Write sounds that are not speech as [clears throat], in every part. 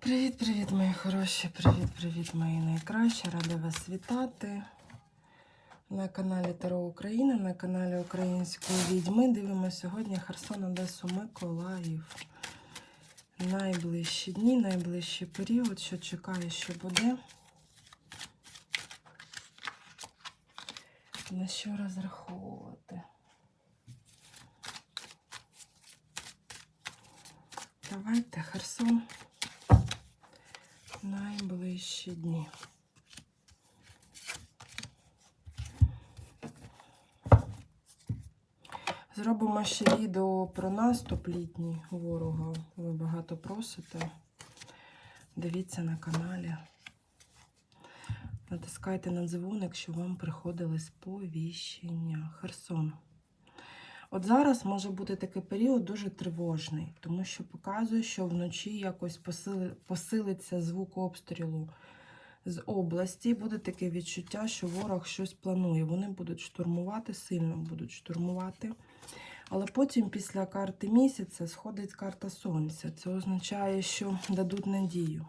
Привіт-привіт, мої хороші! Привіт-привіт, мої найкращі! Рада вас вітати на каналі Таро Україна, на каналі Української відьми. Дивимося сьогодні Херсон, Одесу, Миколаїв. Найближчі дні, найближчий період, що чекає, що буде. На що розраховувати? Давайте, Херсон. Найближчі дні. Зробимо ще відео про наступ літній ворога. Ви багато просите. Дивіться на каналі. Натискайте на дзвоник, щоб вам приходили сповіщення. Херсон. От зараз може бути такий період дуже тривожний, тому що показує, що вночі якось посили, посилиться звук обстрілу з області. Буде таке відчуття, що ворог щось планує. Вони будуть штурмувати, сильно будуть штурмувати. Але потім, після карти місяця, сходить карта сонця. Це означає, що дадуть надію.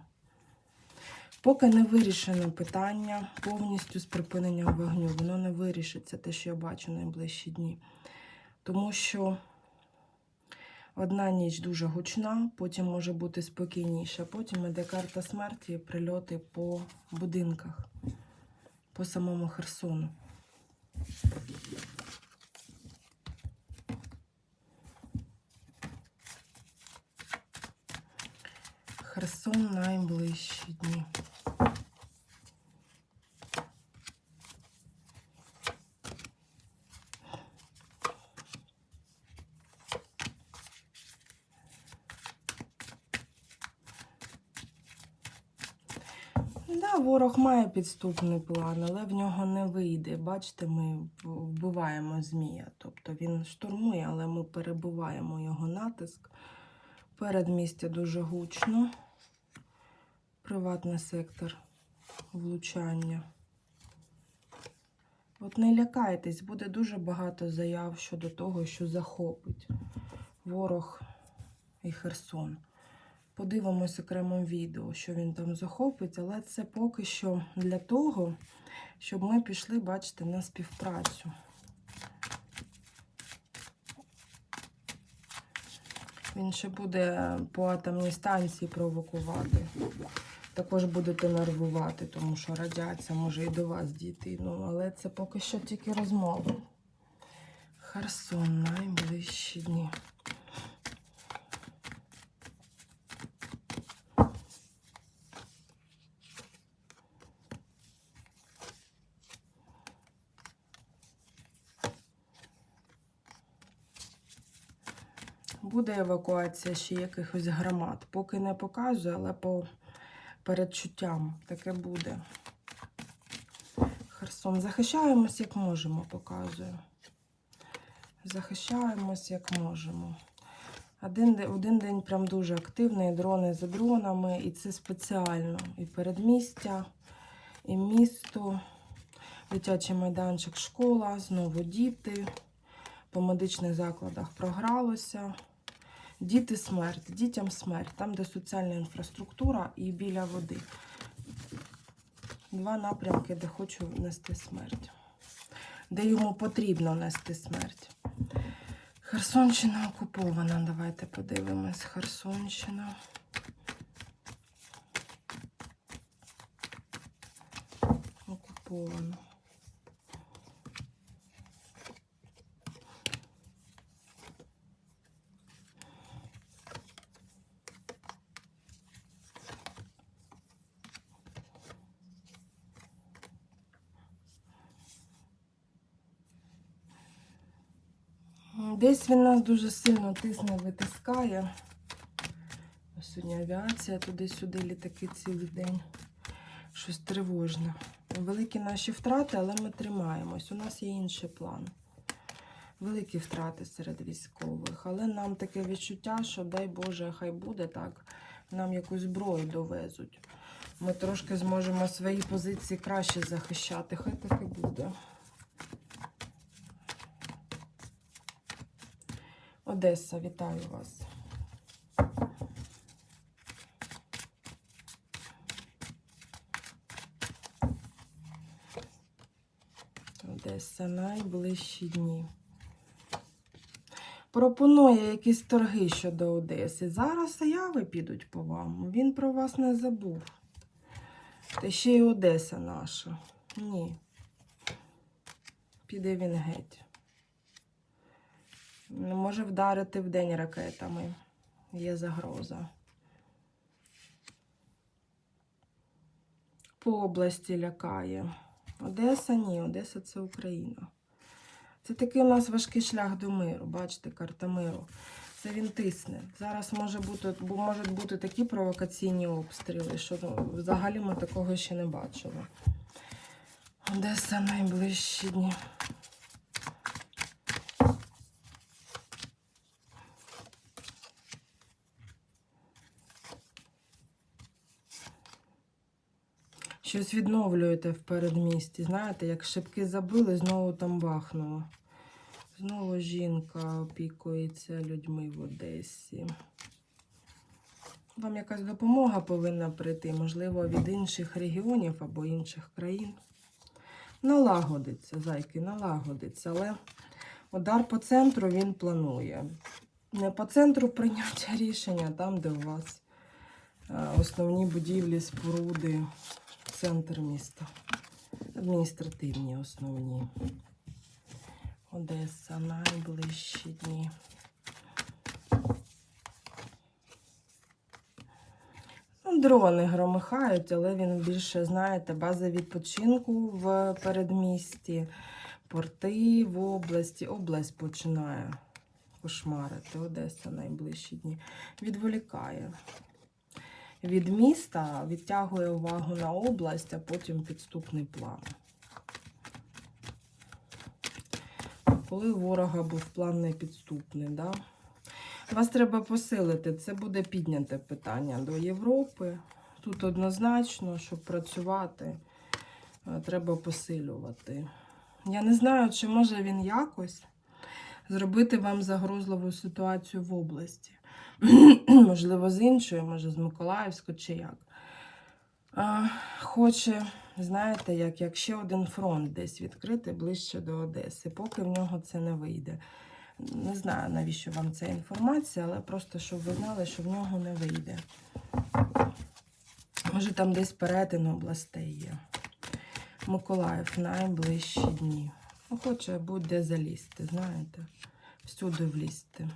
Поки не вирішено питання повністю з припиненням вогню. Воно не вирішиться, те, що я бачу найближчі дні. Тому що одна ніч дуже гучна, потім може бути спокійніша. Потім іде карта смерті, прильоти по будинках, по самому Херсону. Херсон найближчі дні. Ворог має підступний план, але в нього не вийде. Бачите, ми вбиваємо змія. Тобто він штурмує, але ми перебиваємо його натиск. Передмістя дуже гучно. Приватний сектор влучання. От не лякайтесь, буде дуже багато заяв щодо того, що захопить ворог і Херсон. Подивимось окремом відео, що він там захопить, але це поки що для того, щоб ми пішли, бачите, на співпрацю. Він ще буде по атомній станції провокувати. Також будете нервувати, тому що радіація може і до вас дійти. Ну, але це поки що тільки розмови. Херсон, найближчі дні. Буде евакуація ще якихось громад. Поки не показую, але по передчуттям таке буде. Херсон. Захищаємось, як можемо, показую. Захищаємось, як можемо. Один, один день прям дуже активний, дрони за дронами, і це спеціально. І передмістя, і місто, дитячий майданчик, школа, знову діти. По медичних закладах програлося. Діти смерть, дітям смерть, там, де соціальна інфраструктура і біля води. Два напрямки, де хочу нести смерть, де йому потрібно нести смерть. Херсонщина окупована. Давайте подивимось. Херсонщина. Окупована. Десь він нас дуже сильно тисне, витискає. Сьогодні авіація туди-сюди, літаки цілий день. Щось тривожне. Великі наші втрати, але ми тримаємось. У нас є інший план. Великі втрати серед військових. Але нам таке відчуття, що дай Боже, хай буде так. Нам якусь зброю довезуть. Ми трошки зможемо свої позиції краще захищати. Хай так і буде. Одеса, вітаю вас. Одеса найближчі дні. Пропонує якісь торги щодо Одеси. Зараз заяви підуть по вам. Він про вас не забув. Та ще й Одеса наша. Ні. Піде він геть. Не може вдарити вдень ракетами. Є загроза. По області лякає. Одеса ні, Одеса це Україна. Це такий у нас важкий шлях до миру. Бачите, карта миру. Це він тисне. Зараз може бути, бу- можуть бути такі провокаційні обстріли, що ну, взагалі ми такого ще не бачили. Одеса найближчі дні. Щось відновлюєте в передмісті. Знаєте, як шибки забили, знову там бахнуло. Знову жінка опікується людьми в Одесі. Вам якась допомога повинна прийти, можливо, від інших регіонів або інших країн. Налагодиться, зайки, налагодиться, але удар по центру він планує. Не по центру прийняття рішення, там, де у вас е, основні будівлі, споруди, центр міста. Адміністративні основні. Одеса, найближчі дні. Ну, Дрони громихають, але він більше, знаєте, база відпочинку в передмісті, порти в області. Область починає кошмарити. Одеса найближчі дні. Відволікає. Від міста відтягує увагу на область, а потім підступний план. Коли у ворога був план непідступний, да? Вас треба посилити. Це буде підняте питання до Європи. Тут однозначно, щоб працювати, е, треба посилювати. Я не знаю, чи може він якось зробити вам загрозливу ситуацію в області. [clears throat] Можливо, з іншої, може, з Миколаївської чи як. А, Хоче, знаєте, як, як ще один фронт десь відкрити ближче до Одеси, поки в нього це не вийде. Не знаю, навіщо вам ця інформація, але просто щоб ви знали, що в нього не вийде. Може, там десь перетин областей є. Миколаїв найближчі дні. Ну, хоче будь-де залізти, знаєте, всюди влізти.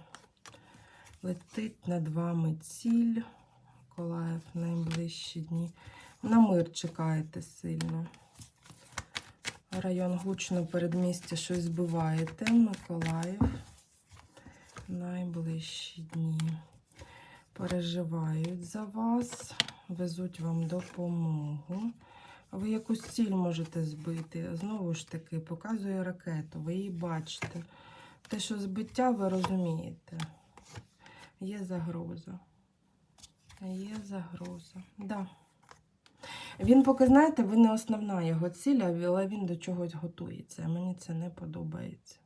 Летить над вами ціль. Миколаїв найближчі дні. На мир чекаєте сильно. Район гучно передмістя щось збиваєте. Миколаїв. Найближчі дні. Переживають за вас, везуть вам допомогу. Ви якусь ціль можете збити. Знову ж таки, показує ракету, ви її бачите. Те, що збиття, ви розумієте. Є загроза. Є загроза. Да. Він поки, знаєте, ви не основна його ціль, але він до чогось готується. Мені це не подобається.